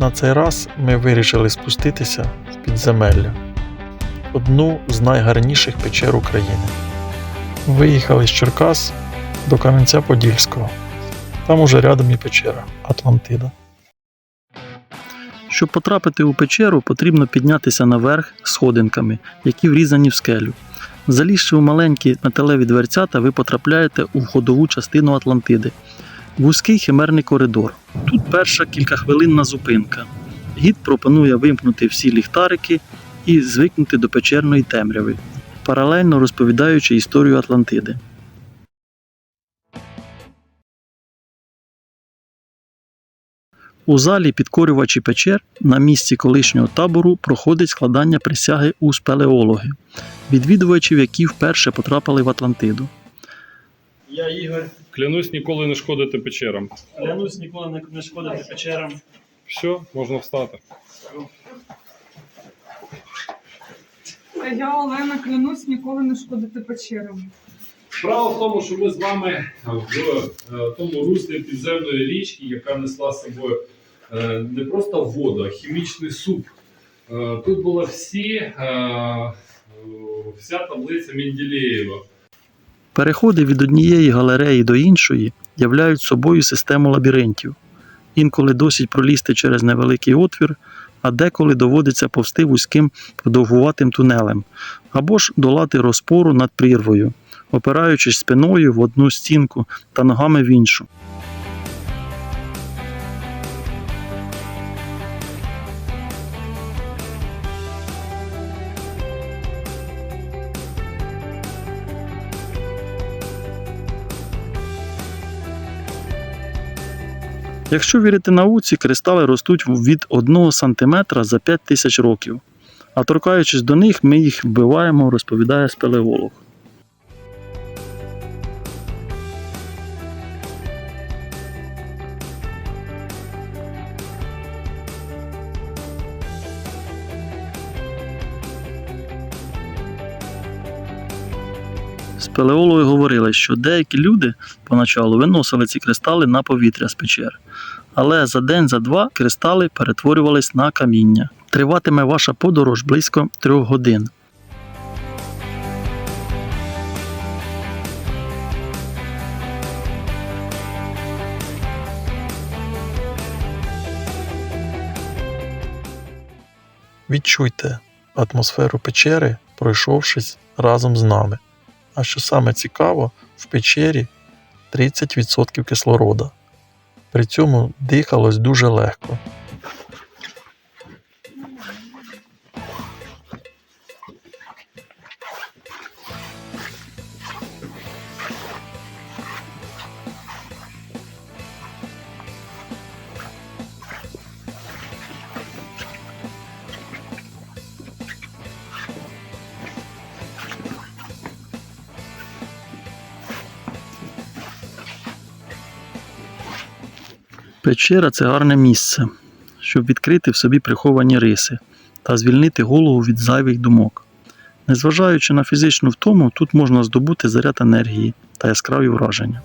На цей раз ми вирішили спуститися в підземелля, одну з найгарніших печер України. Виїхали з Черкас до Кам'янця-Подільського. Там уже рядом і печера Атлантида. Щоб потрапити у печеру, потрібно піднятися наверх сходинками, які врізані в скелю. Залізши у маленькі металеві дверцята, ви потрапляєте у входову частину Атлантиди. Вузький химерний коридор. Тут перша кількахвилинна зупинка. Гід пропонує вимкнути всі ліхтарики і звикнути до печерної темряви, паралельно розповідаючи історію Атлантиди. У залі підкорювачі печер на місці колишнього табору проходить складання присяги у спелеологи, відвідувачів, які вперше потрапили в Атлантиду. Я Ігор, Клянусь ніколи не шкодити печерам. клянусь ніколи не шкодити печерам. Все, можна встати. А я Олена клянусь ніколи не шкодити печерам. Справа в тому, що ми з вами в е, тому руслі підземної річки, яка несла з собою е, не просто воду, а хімічний суп. Е, Тут була всі, е, е, вся таблиця Менделєєва. Переходи від однієї галереї до іншої являють собою систему лабіринтів. Інколи досить пролізти через невеликий отвір, а деколи доводиться повсти вузьким продовгуватим тунелем, або ж долати розпору над прірвою, опираючись спиною в одну стінку та ногами в іншу. Якщо вірити науці, кристали ростуть від 1 см за 5 тисяч років. А торкаючись до них, ми їх вбиваємо, розповідає спелеолог. Спелеологи говорили, що деякі люди поначалу виносили ці кристали на повітря з печер. Але за день, за два кристали перетворювались на каміння. Триватиме ваша подорож близько трьох годин. Відчуйте атмосферу печери, пройшовшись разом з нами. А що саме цікаво, в печері 30% кислорода. При цьому дихалось дуже легко. Печера це гарне місце, щоб відкрити в собі приховані риси та звільнити голову від зайвих думок. Незважаючи на фізичну втому, тут можна здобути заряд енергії та яскраві враження.